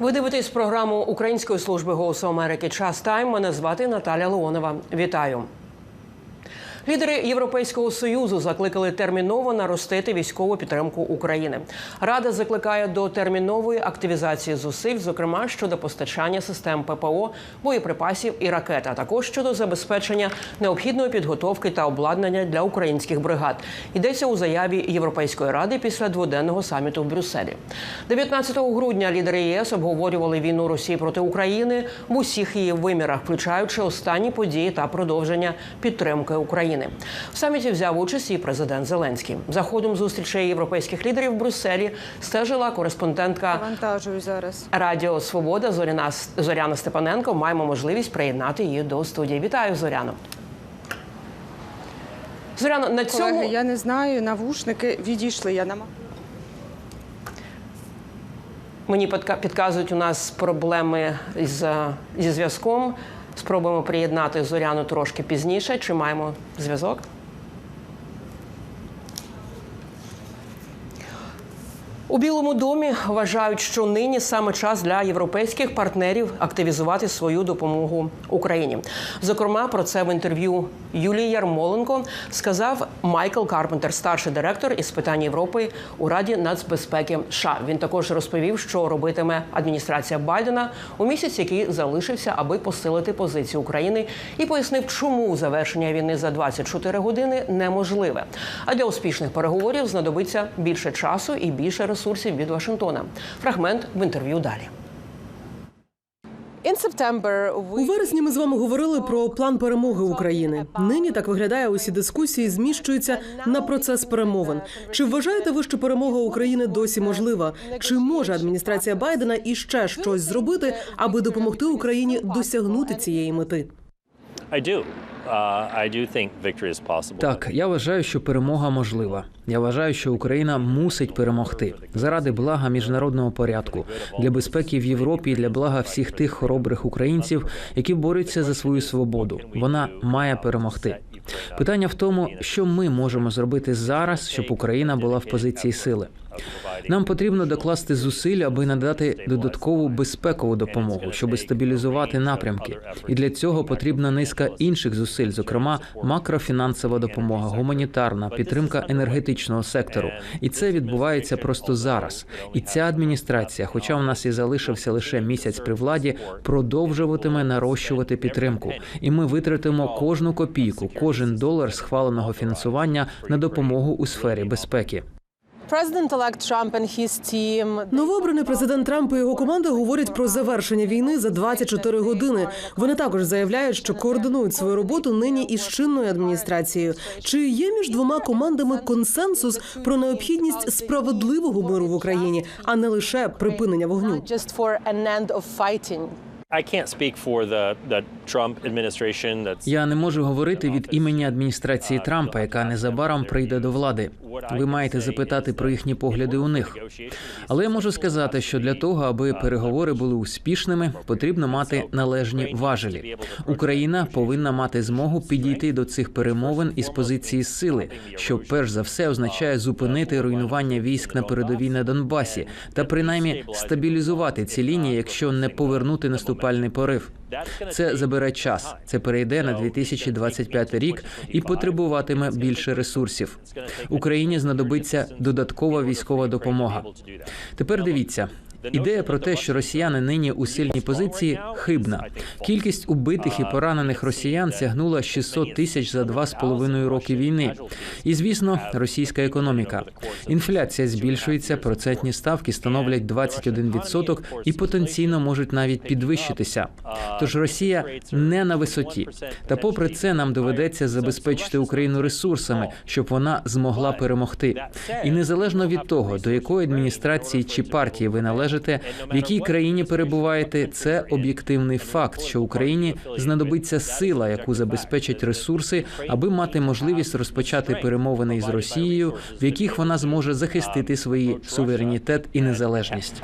Ви дивитесь програму Української служби голосу Америки Час Тайм. Мене звати Наталя Леонова. Вітаю. Лідери Європейського союзу закликали терміново наростити військову підтримку України. Рада закликає до термінової активізації зусиль, зокрема щодо постачання систем ППО, боєприпасів і ракет, а також щодо забезпечення необхідної підготовки та обладнання для українських бригад. Йдеться у заяві Європейської ради після дводенного саміту в Брюсселі. 19 грудня лідери ЄС обговорювали війну Росії проти України в усіх її вимірах, включаючи останні події та продовження підтримки України. В саміті взяв участь і президент Зеленський. За ходом зустрічей європейських лідерів в Брюсселі стежила кореспондентка Вантажую зараз. Радіо Свобода Зоряна Зоряна Степаненко. Маємо можливість приєднати її до студії. Вітаю, Зоряно. Зоряно, на цьому Колеги, я не знаю, навушники відійшли. Я нама. Мені підка- підказують, у нас проблеми з, зі зв'язком. Спробуємо приєднати Зоряну трошки пізніше. Чи маємо зв'язок? У Білому домі вважають, що нині саме час для європейських партнерів активізувати свою допомогу Україні. Зокрема, про це в інтерв'ю Юлії Ярмоленко сказав Майкл Карпентер, старший директор із питань Європи у Раді нацбезпеки США. Він також розповів, що робитиме адміністрація Байдена у місяць, який залишився, аби посилити позицію України, і пояснив, чому завершення війни за 24 години неможливе. А для успішних переговорів знадобиться більше часу і більше ресурсів від Вашингтона. Фрагмент в інтерв'ю далі. У вересні ми з вами говорили про план перемоги України. Нині так виглядає. Усі дискусії зміщуються на процес перемовин. Чи вважаєте ви, що перемога України досі можлива? Чи може адміністрація Байдена іще щось зробити, аби допомогти Україні досягнути цієї мети? Uh. Так, я вважаю, що перемога можлива. Я вважаю, що Україна мусить перемогти заради блага міжнародного порядку для безпеки в Європі і для блага всіх тих хоробрих українців, які борються за свою свободу. Вона має перемогти. Питання в тому, що ми можемо зробити зараз, щоб Україна була в позиції сили. Нам потрібно докласти зусиль, аби надати додаткову безпекову допомогу, щоб стабілізувати напрямки. І для цього потрібна низка інших зусиль, зокрема макрофінансова допомога, гуманітарна підтримка енергетичного сектору. І це відбувається просто зараз. І ця адміністрація, хоча у нас і залишився лише місяць при владі, продовжуватиме нарощувати підтримку. І ми витратимо кожну копійку, кожен долар схваленого фінансування на допомогу у сфері безпеки. Новообраний президент Трамп і його команда говорять про завершення війни за 24 години. Вони також заявляють, що координують свою роботу нині із чинною адміністрацією. Чи є між двома командами консенсус про необхідність справедливого миру в Україні, а не лише припинення вогню? Я не можу говорити від імені адміністрації Трампа, яка незабаром прийде до влади. Ви маєте запитати про їхні погляди у них. Але я можу сказати, що для того, аби переговори були успішними, потрібно мати належні важелі. Україна повинна мати змогу підійти до цих перемовин із позиції сили, що перш за все означає зупинити руйнування військ на передовій на Донбасі та принаймні стабілізувати ці лінії, якщо не повернути наступальний порив. Це забере час. Це перейде на 2025 рік і потребуватиме більше ресурсів. Україні знадобиться додаткова військова допомога. Тепер дивіться. Ідея про те, що росіяни нині у сильній позиції, хибна. Кількість убитих і поранених росіян сягнула 600 тисяч за два з половиною роки війни. І звісно, російська економіка. Інфляція збільшується, процентні ставки становлять 21% і потенційно можуть навіть підвищитися. Тож Росія не на висоті. Та попри це нам доведеться забезпечити Україну ресурсами, щоб вона змогла перемогти. І незалежно від того, до якої адміністрації чи партії ви належите, в якій країні перебуваєте, це об'єктивний факт, що Україні знадобиться сила, яку забезпечать ресурси, аби мати можливість розпочати перемовини із Росією, в яких вона зможе захистити свої суверенітет і незалежність.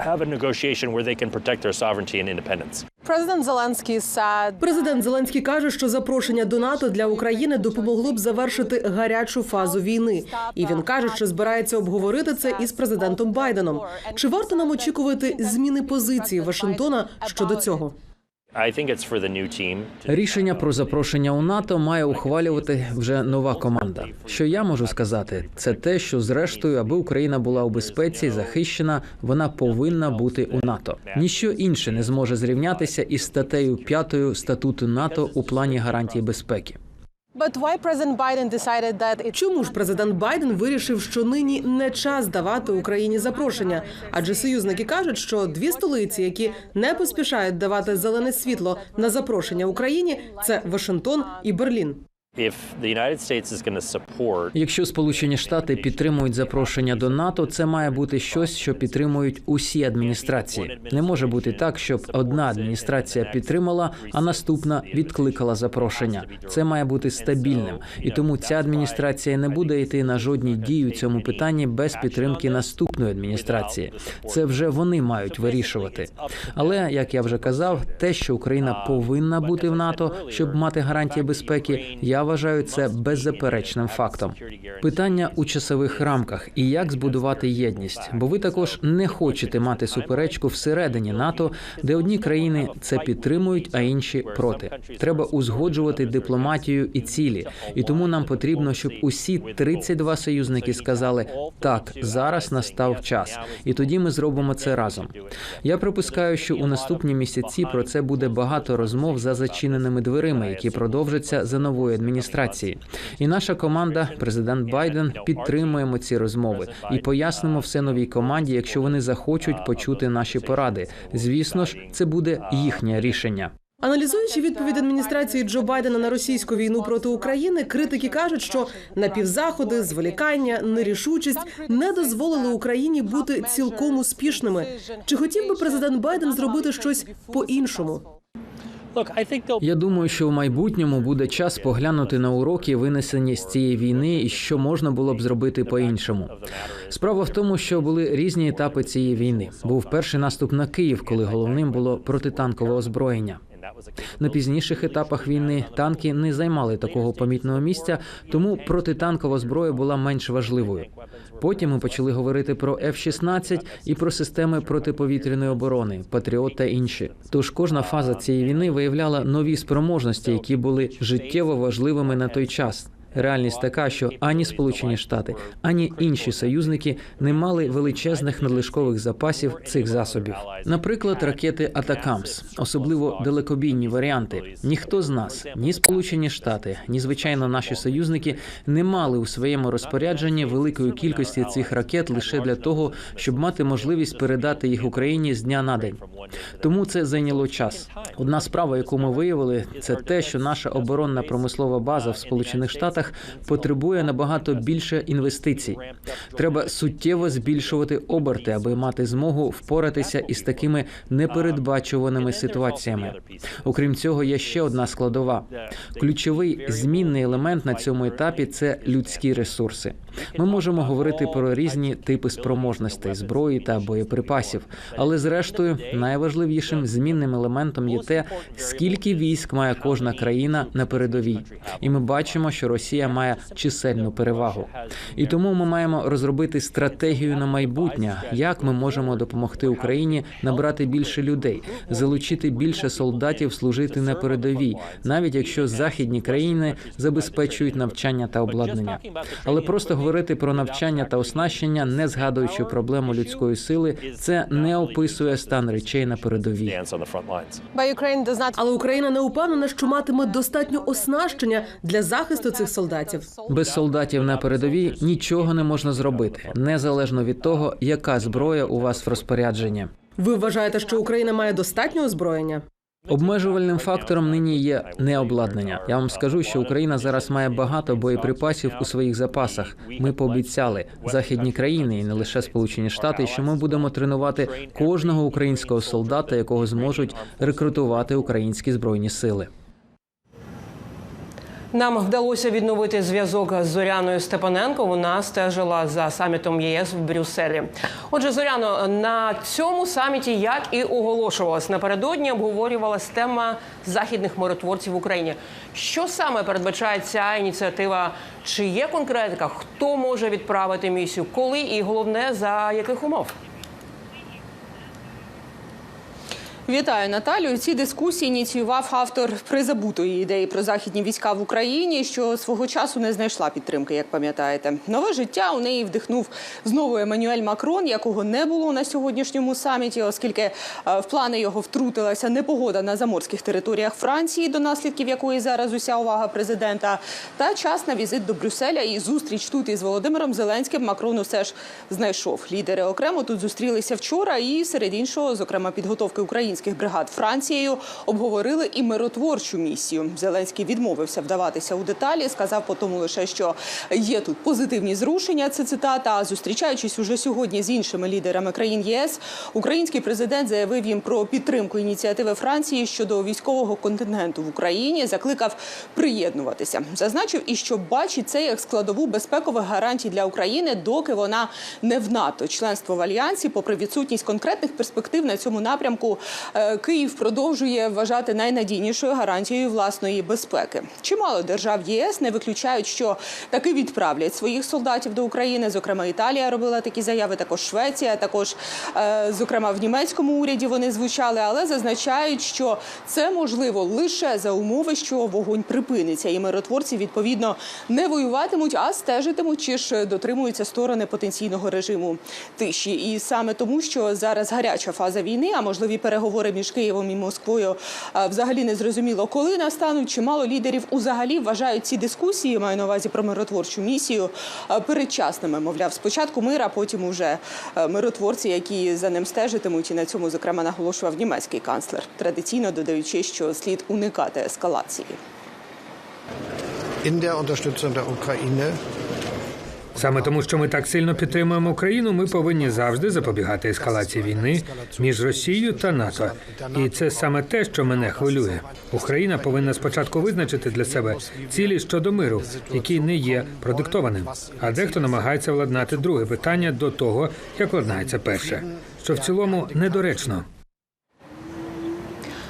Zelensky said Президент Зеленський каже, що запрошення до НАТО для України допомогло б завершити гарячу фазу війни. І він каже, що збирається обговорити це із президентом Байденом. Чи варто нам очікувати зміни позиції Вашингтона щодо цього? Рішення про запрошення у НАТО має ухвалювати вже нова команда. Що я можу сказати, це те, що зрештою, аби Україна була у безпеці, захищена, вона повинна бути у НАТО. Ніщо інше не зможе зрівнятися із статтею 5 статуту НАТО у плані гарантії безпеки. Чому ж президент Байден вирішив, що нині не час давати Україні запрошення? Адже союзники кажуть, що дві столиці, які не поспішають давати зелене світло на запрошення Україні, це Вашингтон і Берлін. Якщо Сполучені Штати підтримують запрошення до НАТО, це має бути щось, що підтримують усі адміністрації. Не може бути так, щоб одна адміністрація підтримала, а наступна відкликала запрошення. Це має бути стабільним, і тому ця адміністрація не буде йти на жодні дії у цьому питанні без підтримки наступної адміністрації. Це вже вони мають вирішувати. Але як я вже казав, те, що Україна повинна бути в НАТО, щоб мати гарантії безпеки, я вважаю це беззаперечним фактом. Питання у часових рамках і як збудувати єдність, бо ви також не хочете мати суперечку всередині НАТО, де одні країни це підтримують, а інші проти. Треба узгоджувати дипломатію і цілі, і тому нам потрібно, щоб усі 32 союзники сказали так, зараз настав час, і тоді ми зробимо це разом. Я припускаю, що у наступні місяці про це буде багато розмов за зачиненими дверима, які продовжаться за нової адміністрації. І наша команда, президент Байден, підтримуємо ці розмови і пояснимо все новій команді, якщо вони захочуть почути наші поради. Звісно ж, це буде їхнє рішення. Аналізуючи відповідь адміністрації Джо Байдена на російську війну проти України, критики кажуть, що напівзаходи, зволікання, нерішучість не дозволили Україні бути цілком успішними. Чи хотів би президент Байден зробити щось think they'll Я думаю, що в майбутньому буде час поглянути на уроки, винесені з цієї війни, і що можна було б зробити по-іншому. Справа в тому, що були різні етапи цієї війни. Був перший наступ на Київ, коли головним було протитанкове озброєння. На пізніших етапах війни танки не займали такого помітного місця, тому протитанкова зброя була менш важливою. Потім ми почали говорити про F-16 і про системи протиповітряної оборони, Патріот та інші. Тож кожна фаза цієї війни виявляла нові спроможності, які були життєво важливими на той час. Реальність така, що ані Сполучені Штати, ані інші союзники не мали величезних надлишкових запасів цих засобів. Наприклад, ракети Атакамс, особливо далекобійні варіанти. Ніхто з нас, ні Сполучені Штати, ні звичайно наші союзники, не мали у своєму розпорядженні великої кількості цих ракет лише для того, щоб мати можливість передати їх Україні з дня на день. Тому це зайняло час. Одна справа, яку ми виявили, це те, що наша оборонна промислова база в Сполучених Штатах потребує набагато більше інвестицій. Треба суттєво збільшувати оберти, аби мати змогу впоратися із такими непередбачуваними ситуаціями. Окрім цього, є ще одна складова. Ключовий змінний елемент на цьому етапі це людські ресурси. Ми можемо говорити про різні типи спроможностей, зброї та боєприпасів, але зрештою найважливішим змінним елементом є те, скільки військ має кожна країна на передовій. І ми бачимо, що Росія має чисельну перевагу. І тому ми маємо розробити стратегію на майбутнє, як ми можемо допомогти Україні набрати більше людей, залучити більше солдатів служити на передовій, навіть якщо західні країни забезпечують навчання та обладнання. Але просто говорити про навчання та оснащення, не згадуючи проблему людської сили, це не описує стан речей на передовій. Але Україна не упевнена, що матиме достатньо оснащення для захисту цих солдатів. Без солдатів на передовій нічого не можна зробити, незалежно від того, яка зброя у вас в розпорядженні. Ви вважаєте, що Україна має достатньо озброєння? Обмежувальним фактором нині є необладнання. Я вам скажу, що Україна зараз має багато боєприпасів у своїх запасах. Ми пообіцяли західні країни і не лише Сполучені Штати, що ми будемо тренувати кожного українського солдата, якого зможуть рекрутувати українські збройні сили. Нам вдалося відновити зв'язок з Зоряною Степаненко. Вона стежила за самітом ЄС в Брюсселі. Отже, Зоряно, на цьому саміті, як і оголошувалось, напередодні обговорювалась тема західних миротворців в Україні. Що саме передбачає ця ініціатива? Чи є конкретика? Хто може відправити місію? Коли і головне за яких умов? Вітаю Наталю. Ці дискусії ініціював автор призабутої ідеї про західні війська в Україні, що свого часу не знайшла підтримки, як пам'ятаєте. Нове життя у неї вдихнув знову Еммануель Макрон, якого не було на сьогоднішньому саміті, оскільки е, в плани його втрутилася непогода на заморських територіях Франції, до наслідків якої зараз уся увага президента, та час на візит до Брюсселя і зустріч тут із Володимиром Зеленським Макрон усе ж знайшов. Лідери окремо тут зустрілися вчора, і серед іншого, зокрема, підготовки українських бригад Францією, обговорили і миротворчу місію. Зеленський відмовився вдаватися у деталі, сказав по тому лише, що є тут позитивні зрушення. Це цитата. А зустрічаючись уже сьогодні з іншими лідерами країн ЄС, український президент заявив їм про підтримку ініціативи Франції щодо військового контингенту в Україні. Закликав приєднуватися. Зазначив і що бачить це як складову безпекових гарантій для України, доки вона не в НАТО. Членство в альянсі, попри відсутність конкретних перспектив на цьому напрямку, Київ продовжує вважати найнадійнішою гарантією власної безпеки. Чимало держав ЄС не виключають, що таки відправлять своїх солдатів до України. Зокрема, Італія робила такі заяви, також Швеція, також е, зокрема в німецькому уряді вони звучали, але зазначають, що це можливо лише за умови, що вогонь припиниться, і миротворці відповідно не воюватимуть, а стежитимуть, чи ж дотримуються сторони потенційного режиму тиші. І саме тому, що зараз гаряча фаза війни, а можливі переговори між Києвом і Москвою взагалі не зрозуміло, коли настануть. Чимало лідерів узагалі вважають ці дискусії, маю на увазі про миротворчу місію, передчасними. Мовляв, спочатку мир, а потім уже миротворці, які за ним стежитимуть, і на цьому зокрема наголошував німецький канцлер, традиційно додаючи, що слід уникати ескалації. in der Unterstützung der Ukraine Саме тому, що ми так сильно підтримуємо Україну, ми повинні завжди запобігати ескалації війни між Росією та НАТО. І це саме те, що мене хвилює. Україна повинна спочатку визначити для себе цілі щодо миру, які не є продиктованим. А дехто намагається владнати друге питання до того, як владнається перше, що в цілому недоречно.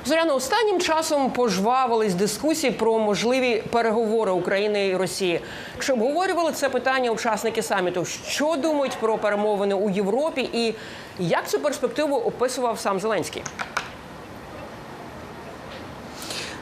Зоряно, останнім часом пожвавились дискусії про можливі переговори України і Росії. Чи обговорювали це питання учасники саміту? Що думають про перемовини у Європі, і як цю перспективу описував сам Зеленський?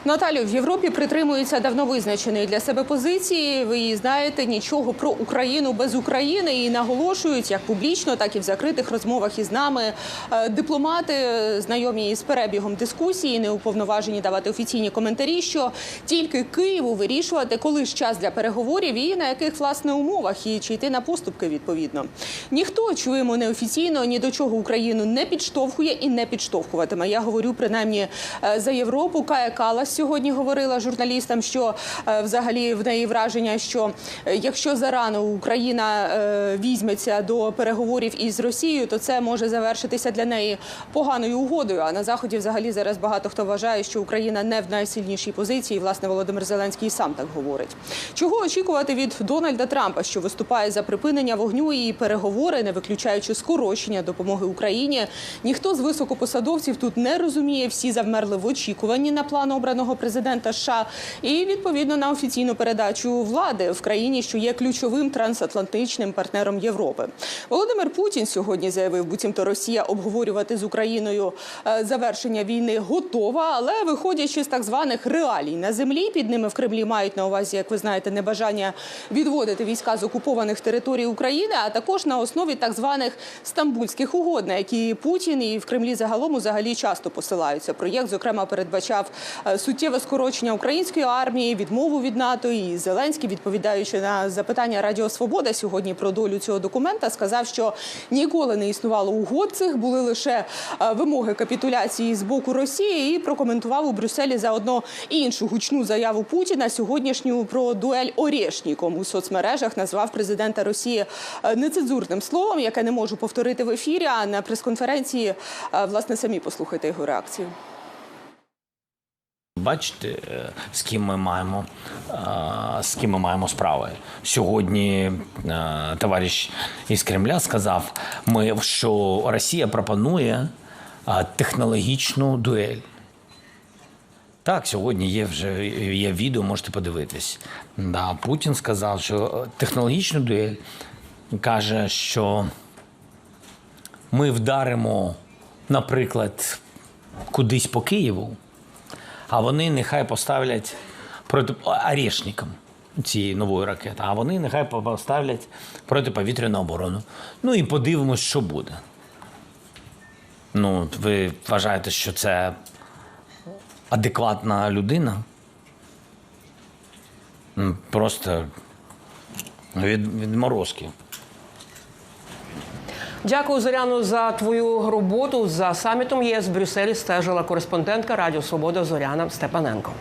Наталю в Європі притримуються давно визначеної для себе позиції. Ви її знаєте нічого про Україну без України і наголошують як публічно, так і в закритих розмовах із нами. Е, Дипломати, знайомі із перебігом дискусії, не уповноважені давати офіційні коментарі, що тільки Києву вирішувати, коли ж час для переговорів і на яких власне умовах, і чи йти на поступки відповідно. Ніхто чуємо неофіційно ні до чого Україну не підштовхує і не підштовхуватиме. Я говорю принаймні е, за Європу. Кая Калас сьогодні говорила журналістам, що е, взагалі в неї враження, що е, якщо зарано Україна е, візьметься до переговорів із Росією, то це може завершитися для неї поганою угодою. А на заході, взагалі, зараз багато хто вважає, що Україна не в найсильнішій позиції. Власне, Володимир Зеленський сам так говорить. Чого очікувати від Дональда Трампа, що виступає за припинення вогню і переговори, не виключаючи скорочення допомоги Україні? Ніхто з високопосадовців тут не розуміє. Всі завмерли в очікуванні на план обраного президента США і відповідно на офіційну передачу влади в країні, що є ключовим трансатлантичним партнером Європи. Володимир Путін сьогодні заявив, буцімто Росія обговорювати з Україною е, завершення війни готова, але виходячи з так званих реалій на землі, під ними в Кремлі мають на увазі, як ви знаєте, небажання відводити війська з окупованих територій України, а також на основі так званих стамбульських угод, на які Путін і в Кремлі загалом взагалі часто посилаються. Проєкт, зокрема, передбачав е, суттєве скорочення української армії, відмову від НАТО. І Зеленський, відповідаючи на запитання Радіо Свобода сьогодні про долю цього документа, сказав, що ніколи не існувало угод цих, були лише е, вимоги капітуляції з боку Росії. І прокоментував у Брюсселі заодно іншу гучну заяву Путіна сьогоднішню про дуель Орєшніком у соцмережах. Назвав президента Росії е, нецензурним словом, яке не можу повторити в ефірі. А на прес-конференції е, власне самі послухайте його реакцію. Бачите, е, з ким ми маємо, е, з ким ми маємо справи. Сьогодні е, товариш із Кремля сказав, ми, що Росія пропонує технологічну дуель. Так, сьогодні є вже є відео, можете подивитись. Да, Путін сказав, що технологічну дуель каже, що ми вдаримо, наприклад, кудись по Києву, а вони нехай поставлять проти орешникам цієї нової ракети, а вони нехай поставлять протиповітряну оборону. Ну і подивимось, що буде. Ну, ви вважаєте, що це адекватна людина? Просто від, відморозки. Дякую, Зоряно, за твою роботу. За самітом ЄС в Брюсселі стежила кореспондентка Радіо Свобода Зоряна Степаненко.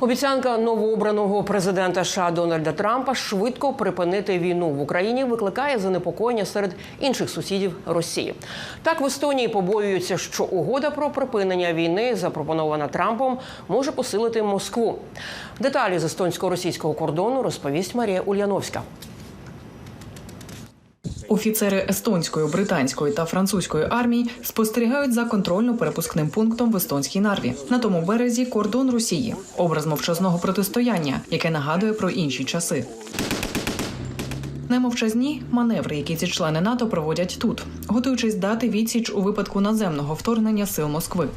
Обіцянка новообраного президента США Дональда Трампа швидко припинити війну в Україні викликає занепокоєння серед інших сусідів Росії. Так в Естонії побоюються, що угода про припинення війни, запропонована Трампом, може посилити Москву. Деталі з естонсько-російського кордону розповість Марія Ульяновська. Офіцери естонської, британської та французької армій спостерігають за контрольно-перепускним пунктом в естонській нарві. На тому березі кордон Росії, образ мовчазного протистояння, яке нагадує про інші часи. Немовчазні маневри, які ці члени НАТО проводять тут, готуючись дати відсіч у випадку наземного вторгнення сил Москви.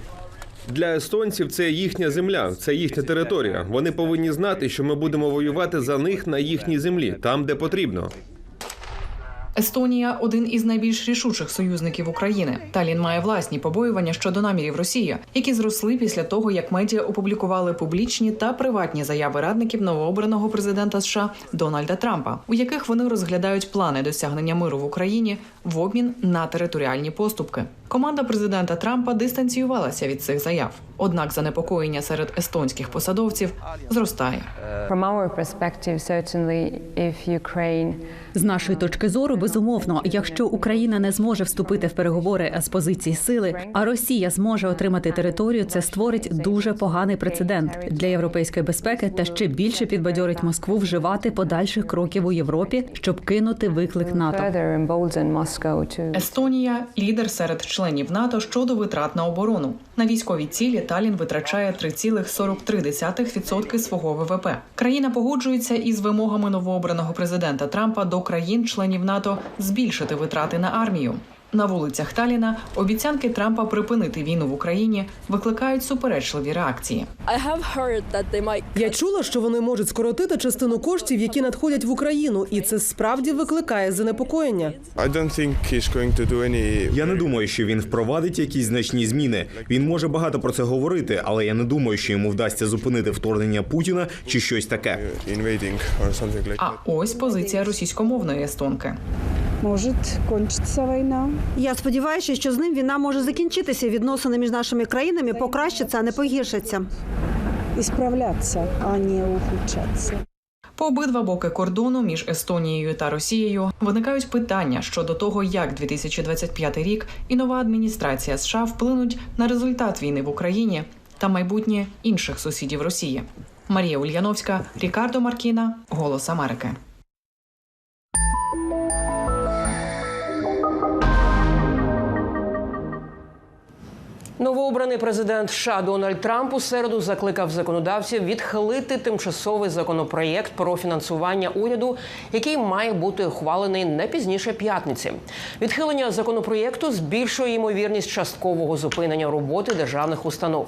Для естонців це їхня земля, це їхня територія. Вони повинні знати, що ми будемо воювати за них на їхній землі, там, де потрібно. Естонія один із найбільш рішучих союзників України. Талін має власні побоювання щодо намірів Росії, які зросли після того, як медіа опублікували публічні та приватні заяви радників новообраного президента США Дональда Трампа, у яких вони розглядають плани досягнення миру в Україні в обмін на територіальні поступки. Команда президента Трампа дистанціювалася від цих заяв. Однак занепокоєння серед естонських посадовців зростає. From our perspective, certainly, if Ukraine З нашої точки зору, безумовно, якщо Україна не зможе вступити в переговори з позиції сили, а Росія зможе отримати територію, це створить дуже поганий прецедент для європейської безпеки та ще більше підбадьорить Москву вживати подальших кроків у Європі, щоб кинути виклик НАТО. To Естонія лідер серед членів НАТО щодо витрат на оборону. На військові цілі Талін витрачає 3,43% свого ВВП. Країна погоджується із вимогами новообраного президента Трампа до країн-членів НАТО збільшити витрати на армію. На вулицях Таліна обіцянки Трампа припинити війну в Україні викликають суперечливі реакції. Я чула, що вони можуть скоротити частину коштів, які надходять в Україну, і це справді викликає занепокоєння. Я не думаю, що він впровадить якісь значні зміни. Він може багато про це говорити, але я не думаю, що йому вдасться зупинити вторгнення Путіна чи щось таке. А ось позиція російськомовної естонки. Може кончиться війна. Я сподіваюся, що з ним війна може закінчитися. Відносини між нашими країнами покращаться, а не погіршаться. І справлятися, а не ухудшатися. По обидва боки кордону між Естонією та Росією виникають питання щодо того, як 2025 рік і нова адміністрація США вплинуть на результат війни в Україні та майбутнє інших сусідів Росії. Марія Ульяновська, Рікардо Маркіна, Голос Америки. Новообраний президент США Дональд Трамп у середу закликав законодавців відхилити тимчасовий законопроєкт про фінансування уряду, який має бути ухвалений не пізніше п'ятниці. Відхилення законопроєкту збільшує ймовірність часткового зупинення роботи державних установ.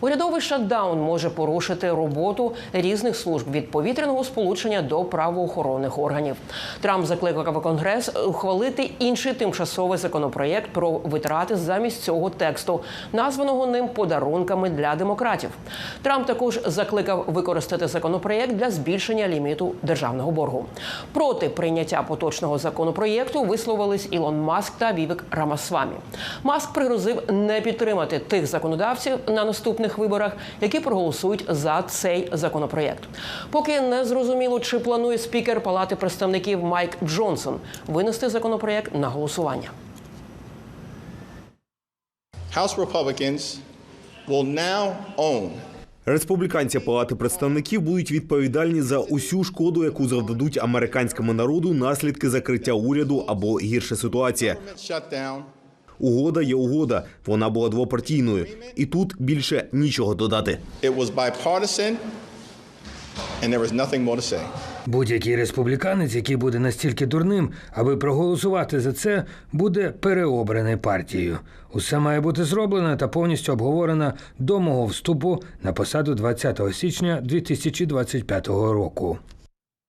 Урядовий шатдаун може порушити роботу різних служб від повітряного сполучення до правоохоронних органів. Трамп закликав Конгрес ухвалити інший тимчасовий законопроєкт про витрати замість цього тексту названого ним подарунками для демократів. Трамп також закликав використати законопроєкт для збільшення ліміту державного боргу. Проти прийняття поточного законопроєкту висловились Ілон Маск та Вівік Рамасвамі. Маск пригрозив не підтримати тих законодавців на наступних виборах, які проголосують за цей законопроєкт. Поки не зрозуміло, чи планує спікер Палати представників Майк Джонсон винести законопроєкт на голосування. House Republicans will now own Республіканці Палати представників будуть відповідальні за усю шкоду, яку завдадуть американському народу наслідки закриття уряду або гірша ситуація. Угода є угода. Вона була двопартійною, і тут більше нічого додати. It was bipartisan, and there is nothing more to say. Будь-який республіканець, який буде настільки дурним, аби проголосувати за це, буде переобраний партією. Усе має бути зроблено та повністю обговорено до мого вступу на посаду 20 січня 2025 року.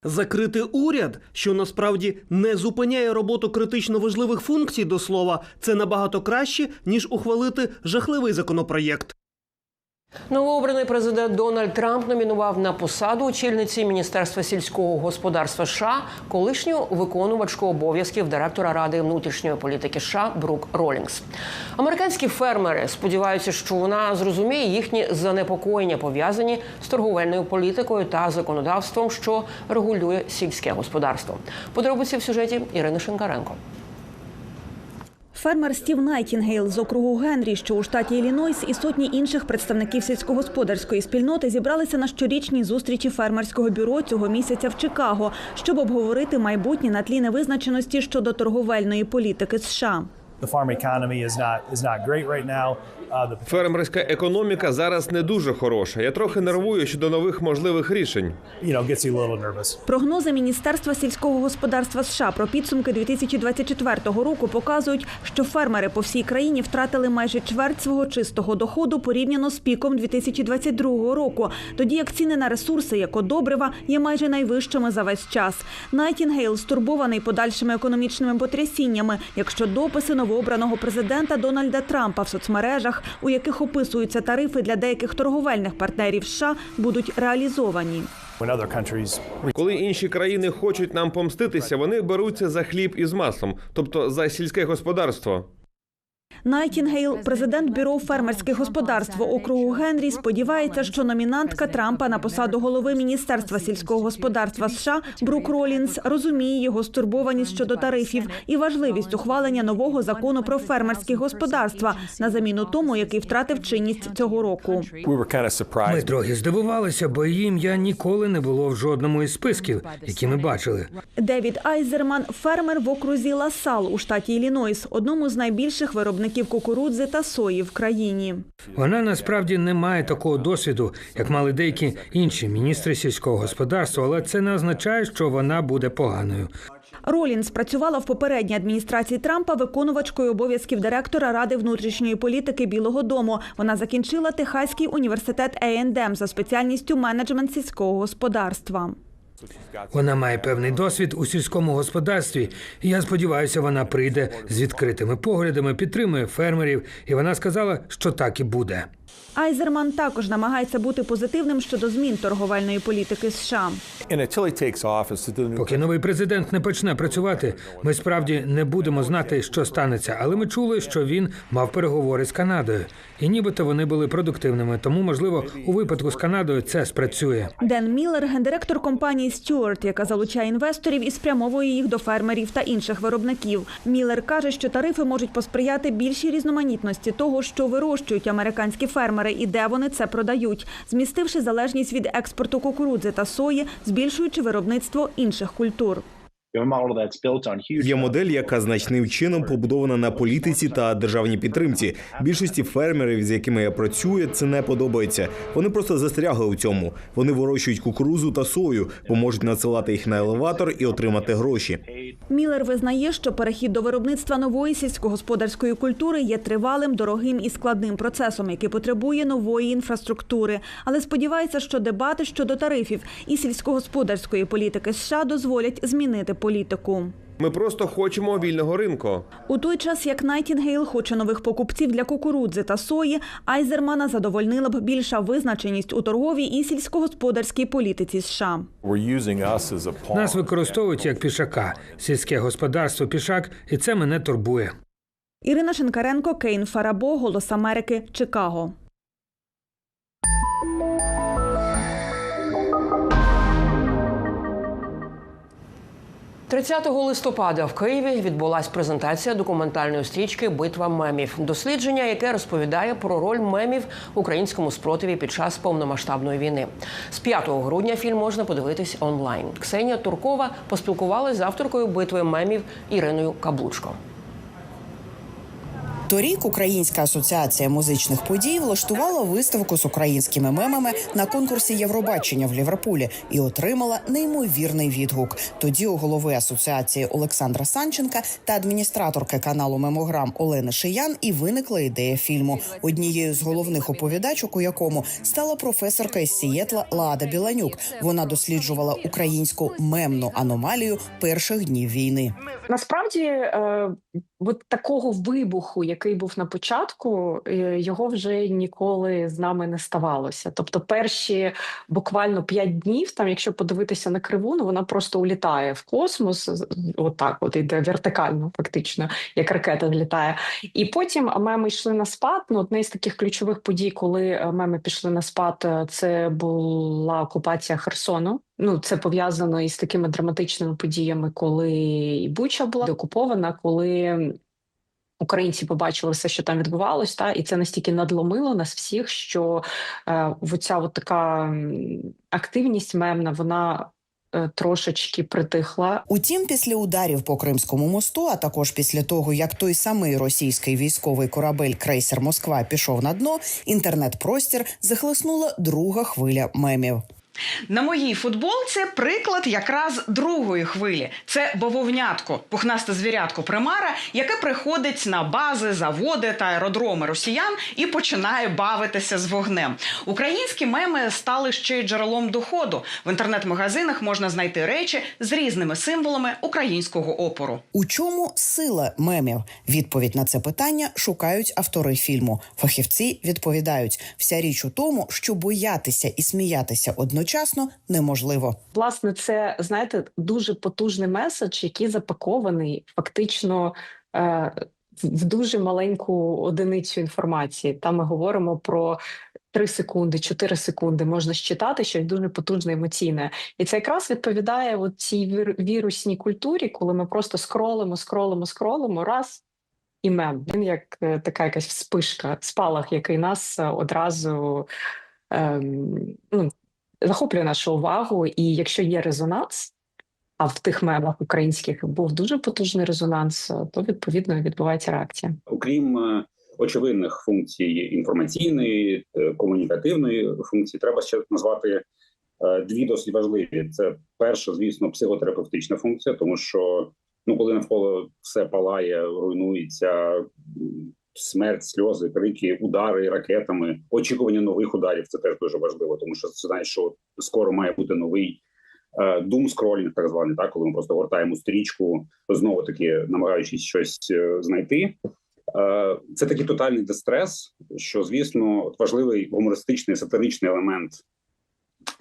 Закрити уряд, що насправді не зупиняє роботу критично важливих функцій до слова, це набагато краще ніж ухвалити жахливий законопроєкт. Новообраний президент Дональд Трамп номінував на посаду очільниці Міністерства сільського господарства США колишню виконувачку обов'язків директора ради внутрішньої політики США Брук Ролінгс. Американські фермери сподіваються, що вона зрозуміє їхні занепокоєння пов'язані з торговельною політикою та законодавством, що регулює сільське господарство. Подробиці в сюжеті Ірини Шинкаренко. Фермер Стів Найтінгейл з округу Генрі, що у штаті Іллінойс, і сотні інших представників сільськогосподарської спільноти зібралися на щорічній зустрічі фермерського бюро цього місяця в Чикаго, щоб обговорити майбутнє на тлі невизначеності щодо торговельної політики США. The farm economy is not is not great right now. Uh, Фермерська економіка зараз не дуже хороша. Я трохи нервую щодо нових можливих рішень. you know gets you a little nervous. Прогнози Міністерства сільського господарства США про підсумки 2024 року показують, що фермери по всій країні втратили майже чверть свого чистого доходу порівняно з піком 2022 року, тоді як ціни на ресурси, як одобрива, є майже найвищими за весь час. Найтінгейл стурбований подальшими економічними потрясіннями, якщо дописи новообраного президента Дональда Трампа в соцмережах, у яких описуються тарифи для деяких торговельних партнерів США, будуть реалізовані. Коли інші країни хочуть нам помститися, вони беруться за хліб із маслом, тобто за сільське господарство. Найтінгейл, президент бюро фермерських господарств округу Генрі, сподівається, що номінантка Трампа на посаду голови міністерства сільського господарства США Брук Ролінс розуміє його стурбованість щодо тарифів і важливість ухвалення нового закону про фермерські господарства на заміну тому, який втратив чинність цього року. Ми трохи здивувалися, бо її ім'я ніколи не було в жодному із списків, які ми бачили. Девід Айзерман фермер в окрузі Ласал у штаті Іллінойс, одному з найбільших виробників кукурудзи та сої в країні. Вона насправді не має такого досвіду, як мали деякі інші міністри сільського господарства, але це не означає, що вона буде поганою. Ролінс працювала в попередній адміністрації Трампа виконувачкою обов'язків директора ради внутрішньої політики Білого Дому. Вона закінчила Техаський університет A&M за спеціальністю менеджмент сільського господарства. Вона має певний досвід у сільському господарстві, і я сподіваюся, вона прийде з відкритими поглядами, підтримує фермерів, і вона сказала, що так і буде. Айзерман також намагається бути позитивним щодо змін торговельної політики США. Поки новий президент не почне працювати, ми справді не будемо знати, що станеться. Але ми чули, що він мав переговори з Канадою, і нібито вони були продуктивними. Тому, можливо, у випадку з Канадою це спрацює. Ден Міллер, гендиректор компанії Stewart, яка залучає інвесторів і спрямовує їх до фермерів та інших виробників. Міллер каже, що тарифи можуть посприяти більшій різноманітності того, що вирощують американські фермери і де вони це продають, змістивши залежність від експорту кукурудзи та сої, збільшуючи виробництво інших культур. Є модель, яка значним чином побудована на політиці та державній підтримці. Більшості фермерів, з якими я працюю, це не подобається. Вони просто застрягли у цьому. Вони вирощують кукурузу та сою, бо можуть надсилати їх на елеватор і отримати гроші. Міллер визнає, що перехід до виробництва нової сільськогосподарської культури є тривалим, дорогим і складним процесом, який потребує нової інфраструктури. Але сподівається, що дебати щодо тарифів і сільськогосподарської політики США дозволять змінити політику. Ми просто хочемо вільного ринку. У той час, як Найтінгейл хоче нових покупців для кукурудзи та сої, Айзермана задовольнила б більша визначеність у торговій і сільськогосподарській політиці США. Нас використовують як пішака, сільське господарство пішак, і це мене турбує. Ірина Шинкаренко, Кейн Фарабо, Голос Америки, Чикаго. 30 листопада в Києві відбулася презентація документальної стрічки Битва мемів, дослідження, яке розповідає про роль мемів в українському спротиві під час повномасштабної війни. З 5 грудня фільм можна подивитись онлайн. Ксенія Туркова поспілкувалася з авторкою битви мемів Іриною Каблучко. Торік Українська асоціація музичних подій влаштувала виставку з українськими мемами на конкурсі Євробачення в Ліверпулі і отримала неймовірний відгук. Тоді у голови асоціації Олександра Санченка та адміністраторки каналу Мемограм Олени Шиян і виникла ідея фільму. Однією з головних оповідачок, у якому стала професорка із Сієтла Лада Біланюк. Вона досліджувала українську мемну аномалію перших днів війни. Насправді, е, от такого вибуху, який був на початку, е, його вже ніколи з нами не ставалося. Тобто, перші буквально п'ять днів, там, якщо подивитися на криву, ну вона просто улітає в космос, отак, от іде вертикально, фактично, як ракета злітає. І потім меми йшли на спад. Ну, одне з таких ключових подій, коли е, меми пішли на спад, е, це була окупація Херсону. Ну, це пов'язано із такими драматичними подіями, коли і Буча була окупована, коли українці побачили все, що там відбувалось, та і це настільки надломило нас всіх, що е, оця от така активність мемна, вона е, трошечки притихла. Утім, після ударів по Кримському мосту, а також після того, як той самий російський військовий корабель крейсер Москва пішов на дно, інтернет-простір захлеснула друга хвиля мемів. На моїй футболці приклад якраз другої хвилі. Це бавовнятко, пухнасте звірятко примара, яке приходить на бази, заводи та аеродроми росіян і починає бавитися з вогнем. Українські меми стали ще й джерелом доходу. В інтернет-магазинах можна знайти речі з різними символами українського опору. У чому сила мемів? Відповідь на це питання шукають автори фільму. Фахівці відповідають: вся річ у тому, що боятися і сміятися одночасно неможливо. Власне, це знаєте дуже потужний меседж, який запакований фактично. Е- в дуже маленьку одиницю інформації. Там ми говоримо про 3 секунди, 4 секунди можна считати щось дуже потужне емоційне. І це якраз відповідає от цій вір- вірусній культурі, коли ми просто скролимо, скролимо, скролимо раз і мем. Він як е, така якась вспишка, спалах, який нас е, одразу ем, ну, захоплює нашу увагу. І якщо є резонанс, а в тих мемах українських був дуже потужний резонанс, то відповідно відбувається реакція. окрім е, очевидних функцій інформаційної, е, комунікативної функції, треба ще назвати е, дві досить важливі. Це перша, звісно, психотерапевтична функція, тому що ну, коли навколо все палає, руйнується. Смерть, сльози, крики, удари ракетами, очікування нових ударів це теж дуже важливо, тому що це знаєш, що скоро має бути новий дум скролінг, так званий, так коли ми просто гортаємо стрічку, знову таки намагаючись щось е, знайти. Е, Це такий тотальний дистрес, що звісно важливий гумористичний сатиричний елемент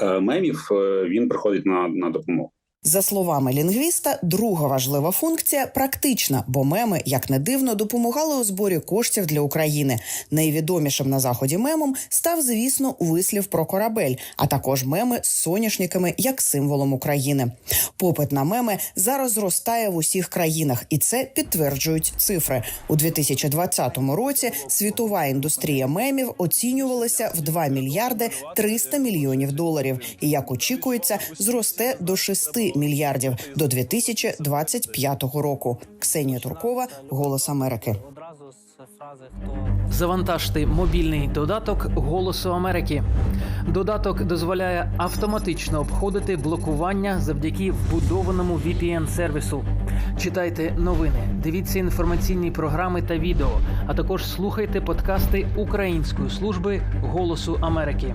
е, мемів. е, Він приходить на, на допомогу. За словами лінгвіста, друга важлива функція практична, бо меми, як не дивно, допомагали у зборі коштів для України. Найвідомішим на заході мемом став, звісно, вислів про корабель, а також меми з соняшниками як символом України. Попит на меми зараз зростає в усіх країнах, і це підтверджують цифри. У 2020 році світова індустрія мемів оцінювалася в 2 мільярди 300 мільйонів доларів. І як очікується, зросте до 6 мільярдів до 2025 року. Ксенія Туркова, Голос Америки. Завантажте мобільний додаток Голосу Америки. Додаток дозволяє автоматично обходити блокування завдяки вбудованому VPN-сервісу. Читайте новини, дивіться інформаційні програми та відео, а також слухайте подкасти Української служби Голосу Америки.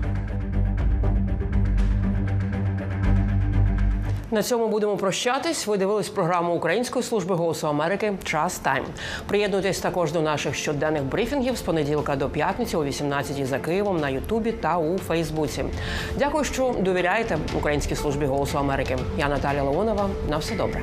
На цьому будемо прощатись. Ви дивились програму Української служби голосу Америки. Час тайм. Приєднуйтесь також до наших щоденних брифінгів з понеділка до п'ятниці о 18 за Києвом на Ютубі та у Фейсбуці. Дякую, що довіряєте Українській службі голосу Америки. Я Наталя Леонова. На все добре.